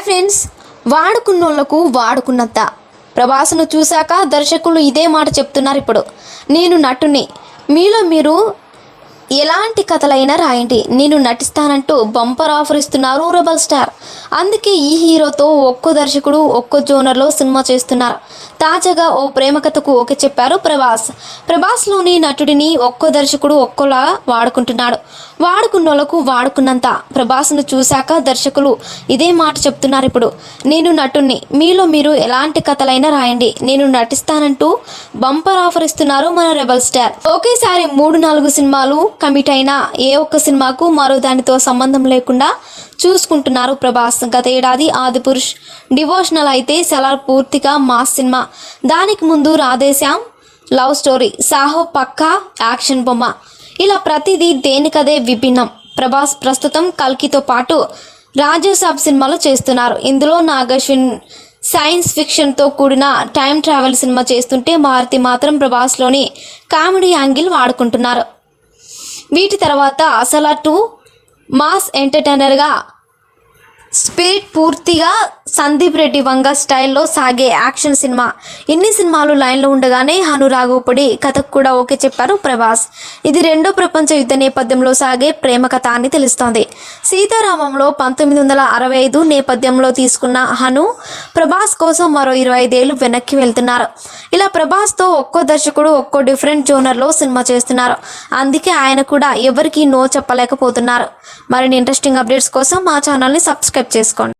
Hi friends వాడుకున్నోళ్ళకు వాడుకున్నంత. ప్రభాస్ను చూశాక దర్శకులు ఇదే మాట చెప్తున్నారు ఇప్పుడు. నేను నటుని. మీలో మీరు ఎలాంటి కథలైనా రాయండి. నేను నటిస్తానంటూ బంపర్ ఆఫర్ ఇస్తున్నారు రెబల్ స్టార్. అందుకే ఈ హీరోతో ఒక్కో దర్శకుడు ఒక్కో జోనర్లో సినిమా చేస్తున్నారు. తాజాగా ఓ ప్రేమ కథకు ఓకే చెప్పారు ప్రభాస్. ప్రభాస్లోని నటుడిని ఒక్కో దర్శకుడు ఒక్కోలా వాడుకుంటున్నాడు. వాడుకున్నోళ్ళకు వాడుకున్నంత ప్రభాస్ను చూశాక దర్శకులు ఇదే మాట చెప్తున్నారు ఇప్పుడు. నేను నటుణ్ణి. మీలో మీరు ఎలాంటి కథలైనా రాయండి. నేను నటిస్తానంటూ బంపర్ ఆఫర్ ఇస్తున్నారు మన రెబల్ స్టార్. ఒకేసారి మూడు నాలుగు సినిమాలు కమిట్ అయిన ఏ ఒక్క సినిమాకు మరో దానితో సంబంధం లేకుండా చూసుకుంటున్నారు ప్రభాస్. గత ఏడాది ఆది పురుష్ డివోషనల్ అయితే సెలార్ పూర్తిగా మాస్ సినిమా. దానికి ముందు రాధేశ్యామ్ లవ్ స్టోరీ సాహో పక్కా యాక్షన్ బొమ్మ. ఇలా ప్రతిదీ దేనికదే విభిన్నం. ప్రభాస్ ప్రస్తుతం కల్కితో పాటు రాజాసాబ్ సినిమాలు చేస్తున్నారు. ఇందులో నాగశ్విన్ సైన్స్ ఫిక్షన్తో కూడిన టైం ట్రావెల్ సినిమా చేస్తుంటే మారుతి మాత్రం ప్రభాస్లోని కామెడీ యాంగిల్ వాడుకుంటున్నారు. వీటి తర్వాత అసలా టూ మాస్ ఎంటర్టైనర్గా స్పిరిట్ పూర్తిగా సందీప్ రెడ్డి వంగ స్టైల్లో సాగే యాక్షన్ సినిమా. ఇన్ని సినిమాలు లైన్లో ఉండగానే హనురాఘవపుడి కథకు కూడా ఓకే చెప్పారు ప్రభాస్. ఇది రెండో ప్రపంచ యుద్ధ నేపథ్యంలో సాగే ప్రేమ కథ అని తెలుస్తోంది. సీతారామంలో పంతొమ్మిది వందల అరవై ఐదు నేపథ్యంలో తీసుకున్న హను ప్రభాస్ కోసం మరో ఇరవై ఐదేళ్ళు వెనక్కి వెళ్తున్నారు. ఇలా ప్రభాస్తో ఒక్కో దర్శకుడు ఒక్కో డిఫరెంట్ జోనర్లో సినిమా చేస్తున్నారు. అందుకే ఆయన కూడా ఎవరికీ నో చెప్పలేకపోతున్నారు. మరిన్ని ఇంట్రెస్టింగ్ అప్డేట్స్ కోసం మా ఛానల్ని సబ్స్క్రైబ్ చేసుకోండి.